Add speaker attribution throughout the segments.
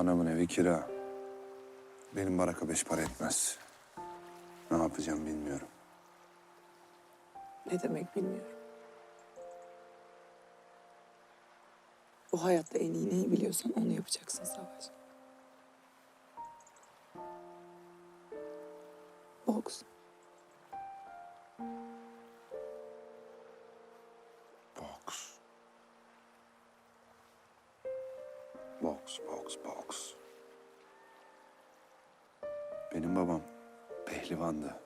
Speaker 1: Anamın evi kira. Benim baraka beş para etmez. Ne yapacağım bilmiyorum.
Speaker 2: Ne demek bilmiyorum. Bu hayatta en iyi neyi biliyorsan onu yapacaksın Savaş. Boks,
Speaker 1: boks, boks. Benim babam pehlivandı.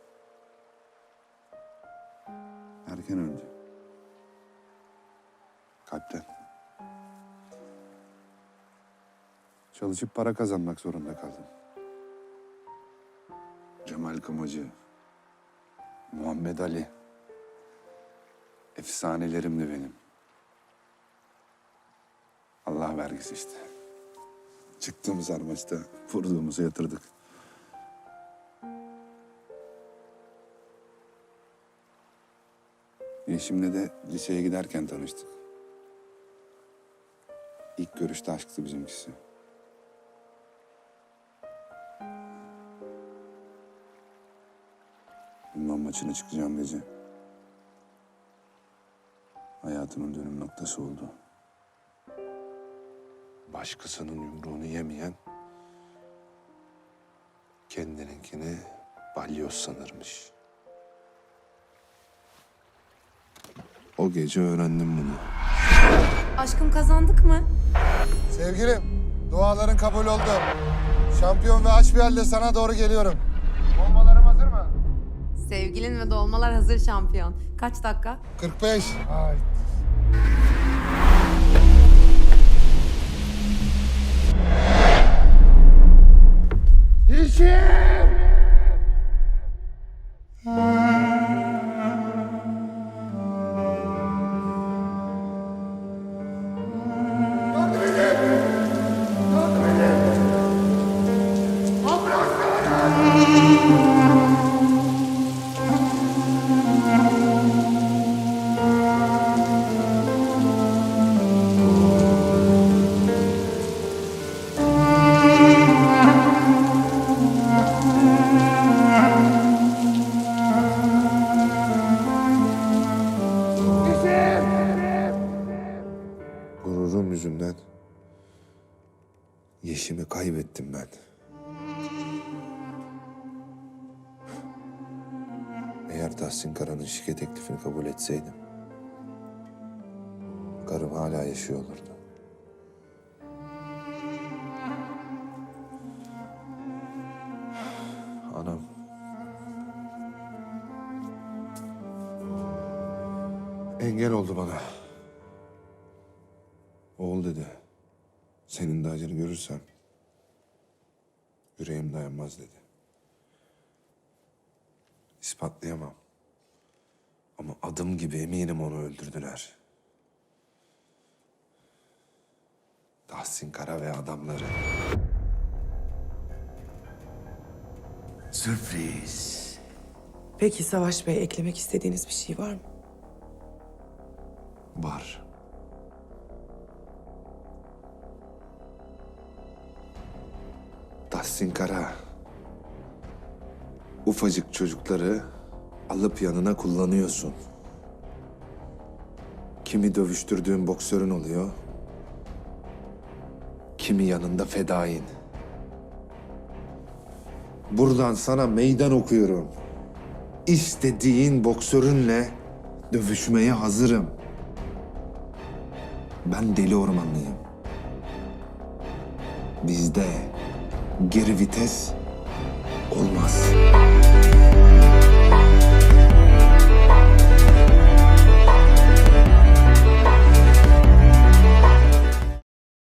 Speaker 1: Erken öldü. Kalpten. Çalışıp para kazanmak zorunda kaldım. Cemal Kımacı, Muhammed Ali. Efsanelerimdi benim. Allah vergisi işte. Çıktığımız armaçta vurduğumuzu yatırdık. Yeşim'le de liseye giderken tanıştık. İlk görüşte aşktı bizimkisi. Ünvan maçına çıkacağım gece. Hayatımın dönüm noktası oldu. Başkasının yumruğunu yemeyen kendininkini balyoz sanırmış. O gece öğrendim bunu.
Speaker 3: Aşkım kazandık mı?
Speaker 4: Sevgilim, duaların kabul oldu. Şampiyon ve aç bir halde sana doğru geliyorum. Bombalarım hazır mı?
Speaker 3: Sevgilin ve dolmalar hazır şampiyon. Kaç dakika?
Speaker 4: 45. Ay.
Speaker 1: Yüzünden Yeşim'i kaybettim ben. Eğer Tahsin Kara'nın şike teklifini kabul etseydim, karım hala yaşıyor olurdu. Anam. Engel oldu bana. Oğul dedi. Senin de acını görürsem yüreğim dayanmaz dedi. İspatlayamam. Ama adım gibi eminim onu öldürdüler. Tahsin Kara ve adamları.
Speaker 5: Sürpriz.
Speaker 2: Peki Savaş Bey eklemek istediğiniz bir şey var mı?
Speaker 1: Var. Tahsin Kara. Ufacık çocukları alıp yanına kullanıyorsun. Kimi dövüştürdüğün boksörün oluyor. Kimi yanında fedain. Buradan sana meydan okuyorum. İstediğin boksörünle dövüşmeye hazırım. Ben deli ormanlıyım. Bizde geri vites olmaz.